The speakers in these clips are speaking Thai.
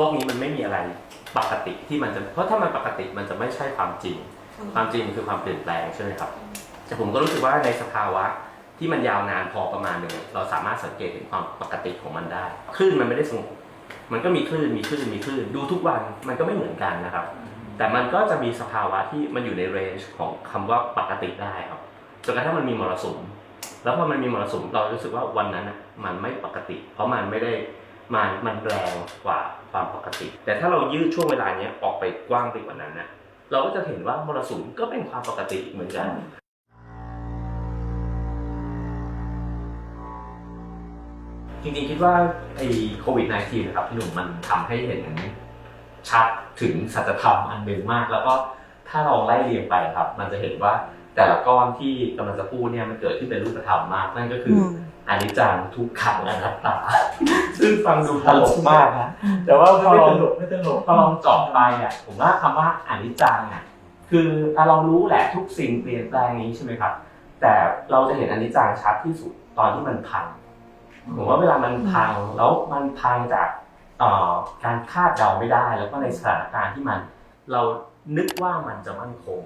โลกนี้มันไม่มีอะไรปกติที่มันจะเพราะถ้ามันปกติมันจะไม่ใช่ความจริง ความจริงมันคือความเปลี่ยนแปลงใช่ไหมครับแต่ผมก็รู้สึกว่าในสภาวะที่มันยาวนานพอประมาณหนึ่งเราสามารถสังเกตเห็นความปกติของมันได้คลื่นมันไม่ได้สงบมันก็มีคลื่นมีคลื่นมีคลื่นดูทุกวันมันก็ไม่เหมือนกันนะครับ แต่มันก็จะมีสภาวะที่มันอยู่ในเรนจ์ของคำว่าปกติได้ครับจนกระทั่งมันมีมรสุมแล้วพอมันมีมรสุมเรารู้สึกว่าวันนั้นน่ะมันไม่ปกติ เพราะมันไม่ได้ มันมันแรงกว่าความปกติ แต่ถ้าเรายืดช่วงเวลาเนี้ยออกไปกว้างไปกว่านั้นนะเราก็จะเห็นว่ามรสุมก็เป็นความปกติเหมือนกันจริงๆคิดว่าไอ้โควิด -19 นะครับพี่หนุ่มมันทำให้เห็นชัดถึงสัจธรรมอันหนึ่งมาก แล้วก็ถ้าเราไล่เรียงไปครับ มันจะเห็นว่า แต่ละก้อนที่กำลังจะพูดเนี่ยมันเกิดขึ้นเป็นรูปธรรมมากนั่นก็คืออมอนิจจังทุกขังอนัตตา ซึ่งฟังดูตลกมากนะแต่ว่าพอไม่ลตองลกไม่ตลกพอลองเจาะไปอะผมว่าคำว่าอนิจจังอะคืออะเรารู้แหละทุกสิ่งเปลี่ยนแปลงนี้ใช่ไหมครับ แต่เราจะเห็นอนิจจังชัดที่สุดตอนที่มันพังผมว่าเวลามันพังแล้วมันพังจากเอ่อการคาดเดาไม่ได้ แล้วก็ในสถานการณ์ที่มัน เรานึกว่ามันจะมั่นคง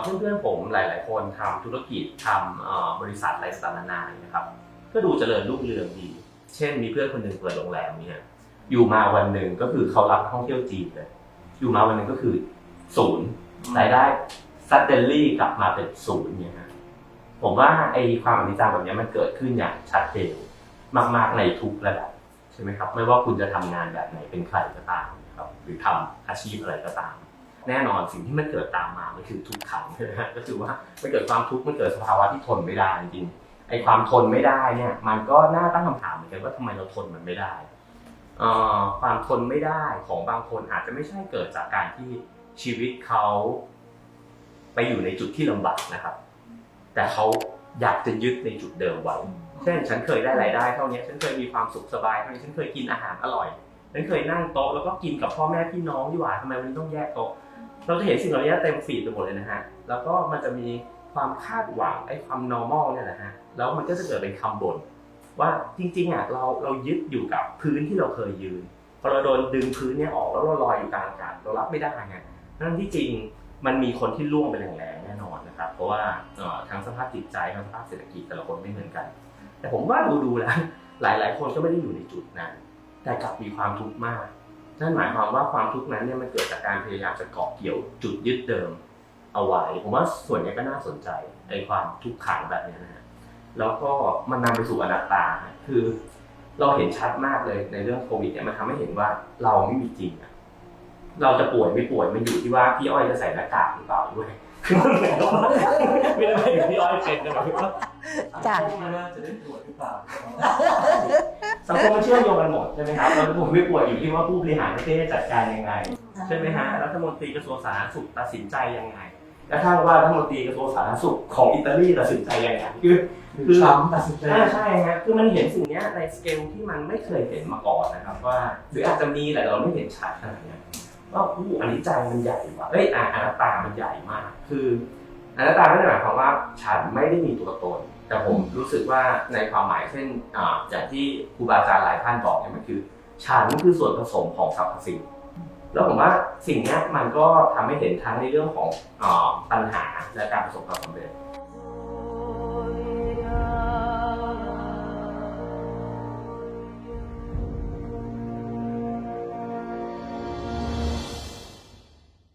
เพื่อนๆผมหลาย ๆ คนทำธุรกิจทำบริษัทอะไรต่างๆนานานะครับก็ดูเจริญรุ่งเรืองดี เช่นมีเพื่อนคนหนึ่งเปิดโรงแรมเนี่ยอยู่มาวันหนึ่งก็คือเขารับท่องเที่ยวจีนเลยอยู่มาวันหนึ่งก็คือศูนย์รายได้ซัดเดลลี่กลับมาเป็นศูนย์เนี่ยฮะผมว่าไอ้ความอนิจจังแบบเนี้ยมันเกิดขึ้นอย่างชัดเจนมากๆในทุกระดับใช่ไหมครับ ไม่ว่าคุณจะทำงานแบบไหนเป็นใครก็ตามนะครับ หรือทำอาชีพอะไรก็ตาม แน่นอนสิ่งที่มันเกิดตามมา มันคือทุกขังใช่ไหมฮะก็คือว่ามันเกิดความทุกข์ มันเกิดสภาวะที่ทนไม่ได้จริงๆไอ้ความทนไม่ได้เนี่ย มันก็น่าตั้งคำถามเหมือนกันว่าทำไมเราทนมันไม่ได้เอ่อความทนไม่ได้ของบางคนอาจจะไม่ใช่เกิดจากการที่ชีวิตเขาไปอยู่ในจุดที่ลำบากนะครับ แต่เขาอยากจะยึดในจุดเดิมไว้ เช่น ฉันเคยได้รายได้เท่านี้ ฉันเคยมีความสุขสบายเท่านี้ ฉันเคยกินอาหารอร่อย ฉันเคยนั่งโต๊ะแล้วก็กินกับพ่อแม่พี่น้องดีกว่าทำไมวันนี้ต้องแยกโต๊ะ เราจะเห็นสิ่งเหล่านี้เต็มฟีดไปหมดเลยนะฮะ แล้วก็มันจะมีความคาดหวังไอ้ความ normal เนี่ยแหละฮะ แล้วมันก็จะเกิดเป็นคำบ่นว่าจริงๆอะเราเรายึดอยู่กับพื้นที่เราเคยยืนพอเราโดนดึงพื้นเนี่ยออกแล้วเราลอยอยู่กลางอากาศเรารับไม่ได้ไงนั่นที่จริงมันมีคนที่ล่วงไปแรงๆแน่นอนนะครับ เพราะว่าทั้งสภาพจิตใจทั้งสภาพเศรษฐกิจแต่ละคนไม่เหมือนกัน แต่ผมว่าดูๆแล้วหลายๆ คนก็ไม่ได้อยู่ในจุดนั้น แต่กลับมีความทุกข์มาก นั่นหมายความว่าความทุกข์นั้นเนี่ยมันเกิดจากการพยายามจะเกาะเกี่ยวจุดยึดเดิมเอาไว้ ผมว่าส่วนนี้ก็น่าสนใจไอ้ความทุกข์ขังแบบเนี้ยนะฮะแล้วก็มันนำไปสู่อนัตตาฮะคือ เราเห็นชัดมากเลยในเรื่องโควิดเนี่ยมันทำให้เห็นว่าเราไม่มีจริงอะเราจะป่วยไม่ป่วยมันอยู่ที่ว่าพี่อ้อยจะใส่หน้ากากหรือเปล่าด้วยคือมันเหมือนกับว่าไม่ได้หมายถึงพี่อ้อยเป็นนะหมายถึงว่าจ้ะไม่น่าจะได้ตรวจหรือเปล่า สังคมมันเชื่อมโยงกันหมดใช่ไหมครับแล้วผมไม่ป่วยอยู่ที่ว่าผู้บริหารประเทศจัดการยังไงใช่ไหมฮะรัฐมนตรีกระทรวงสาธารณสุขตัดสินใจยังไงกระทั่งว่ารัฐมนตรีกระทรวงสาธารณสุขของอิตาลีตัดสินใจยังไงคือคือซ้ำตัดสินใจอ่าใช่ฮะคือมันเห็นสิ่งเนี้ยในสเกลที่มันไม่เคยเห็นมาก่อนนะครับว่าหรืออาจจะมีแต่เราไม่เห็นชัดขนาดเนี้ยว่าผู้อันนี้ใจมันใหญ่กว่าเอ้ยอะอนัตตามันใหญ่มาก คืออนัตตาไม่ได้หมายความว่าฉันไม่ได้มีตัวตน แต่ผมรู้สึกว่าในความหมายเช่นอ่าอย่างที่ครูบาอาจารย์หลายท่านบอกเนี่ยมันคือฉันคือส่วนผสมของสรรพสิ่งแล้วผมว่าสิ่งนี้มันก็ทำให้เห็นทั้งในเรื่องของอปัญหาและการประสบความสำเร็จ